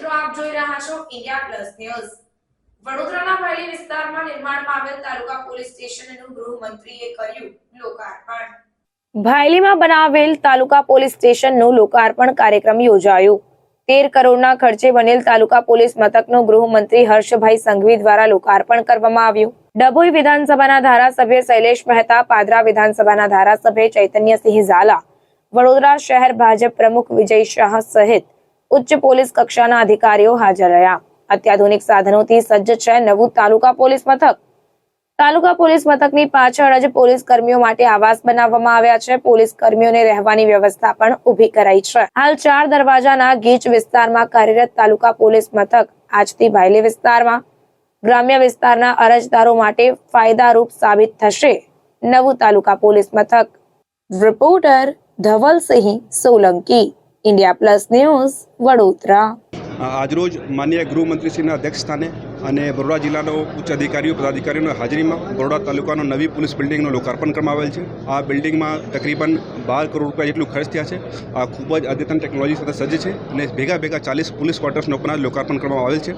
રહ્યા છો India plus news. વડોદરાના ભાયલી વિસ્તારમાં નિર્માણ પામેલ તાલુકા પોલીસ સ્ટેશનનું ગૃહમંત્રીએ કર્યું લોકાર્પણ. ભાયલીમાં બનાવેલ તાલુકા પોલીસ સ્ટેશનનું લોકાર્પણ કાર્યક્રમ યોજાયો. તેર કરોડના ખર્ચે બનેલ તાલુકા પોલીસ મથકનું ગૃહમંત્રી હર્ષભાઈ સંઘવી દ્વારા લોકાર્પણ કરવામાં આવ્યું. ડભોઈ વિધાનસભાના ધારાસભ્ય શૈલેષ મહેતા, પાદરા વિધાનસભાના ધારાસભ્ય ચૈતન્યસિંહ ઝાલા, વડોદરા શહેર ભાજપ પ્રમુખ વિજય શાહ સહિત ઉચ્ચ પોલીસ કક્ષાના અધિકારીઓ હાજર રહ્યા. અત્યાધુનિક સાધનોથી સજ્જ છે નવું તાલુકા પોલીસ મથક. તાલુકા પોલીસ મથકની પાછળ જ પોલીસ કર્મીઓ માટે આવાસ બનાવવામાં આવ્યા છે. પોલીસ કર્મીઓને રહેવાની વ્યવસ્થા પણ ઊભી કરાઈ છે. હાલ ચાર દરવાજાના ગીચ વિસ્તારમાં કાર્યરત તાલુકા પોલીસ મથક આજથી ભાયલી વિસ્તારમાં. ગ્રામ્ય વિસ્તારના અરજદારો માટે ફાયદારૂપ સાબિત થશે નવું તાલુકા પોલીસ મથક. Reporter Dhavalsinh Solanki. India plus news Vadodara આજરોજ માન્ય ગૃહમંત્રીશ્રીના અધ્યક્ષ સ્થાને અને બરોડા જિલ્લાનો ઉચ્ચ અધિકારીઓ, પદાધિકારીઓની હાજરીમાં બરોડા તાલુકાનો નવી પોલીસ બિલ્ડિંગનું લોકાર્પણ કરવામાં આવેલ છે. આ બિલ્ડિંગમાં તકરીબન બાર કરોડ રૂપિયા જેટલું ખર્ચ થયા છે. આ ખૂબ જ અદ્યતન ટેકનોલોજી સાથે સજ્જ છે અને ભેગા ભેગા ચાલીસ પોલીસ ક્વાર્ટર્સનો પણ લોકાર્પણ કરવામાં આવેલ છે.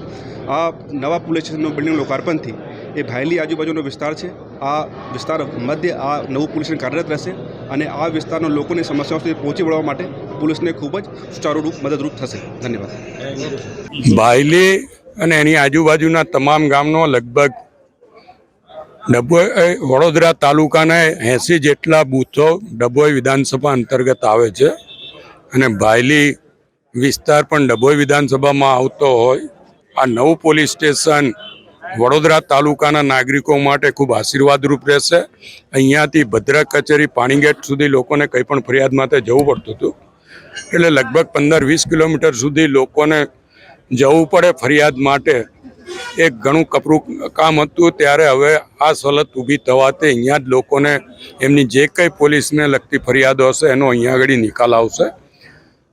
આ નવા પોલીસ સ્ટેશનનું બિલ્ડિંગ લોકાર્પણથી એ ભાયલી આજુબાજુનો વિસ્તાર છે. આ વિસ્તાર મધ્ય આ નવું પોલીસ કાર્યરત રહેશે અને આ વિસ્તારના લોકોની સમસ્યાઓ સુધી પહોંચી વળવા માટે પોલીસને ખૂબ જ સુચારુરૂપ મદદરૂપ થશે. ધન્યવાદ. ભાયલી અને એની આજુબાજુના તમામ ગામનો લગભગ ડભોઈ વડોદરા તાલુકાના એંસી જેટલા બૂથો ડભોઈ વિધાનસભા અંતર્ગત આવે છે અને ભાયલી વિસ્તાર પણ ડભોઈ વિધાનસભામાં આવતો હોય. આ નવું પોલીસ સ્ટેશન વડોદરા તાલુકાના નાગરિકો માટે ખૂબ આશીર્વાદરૂપ રહેશે. અહીંયાથી ભદ્રક કચેરી પાણીગેટ સુધી લોકોને કંઈ પણ ફરિયાદ માટે જવું પડતું હતું. એટલે લગભગ પંદર વીસ કિલોમીટર સુધી લોકોને જવું પડે ફરિયાદ માટે. એક ઘણું કપરું કામ હતું, ત્યારે હવે આ સવલત ઊભી થવાથી અહીંયા જ લોકોને એમની જે કંઈ પોલીસને લગતી ફરિયાદો હશે એનો અહીંયા આગળ નિકાલ આવશે.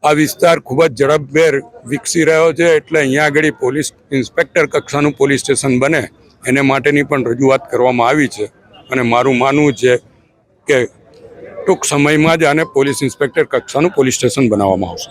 આ વિસ્તાર ખૂબ જ ઝડપભેર વિકસી રહ્યો છે એટલે અહીંયા આગળ પોલીસ ઇન્સ્પેક્ટર કક્ષાનું પોલીસ સ્ટેશન બને, એને માટેની પણ રજૂઆત કરવામાં આવી છે. અને મારું માનવું છે કે ટૂંક સમયમાં જ આને પોલીસ ઇન્સ્પેક્ટર કક્ષાનું પોલીસ સ્ટેશન બનાવવામાં આવશે.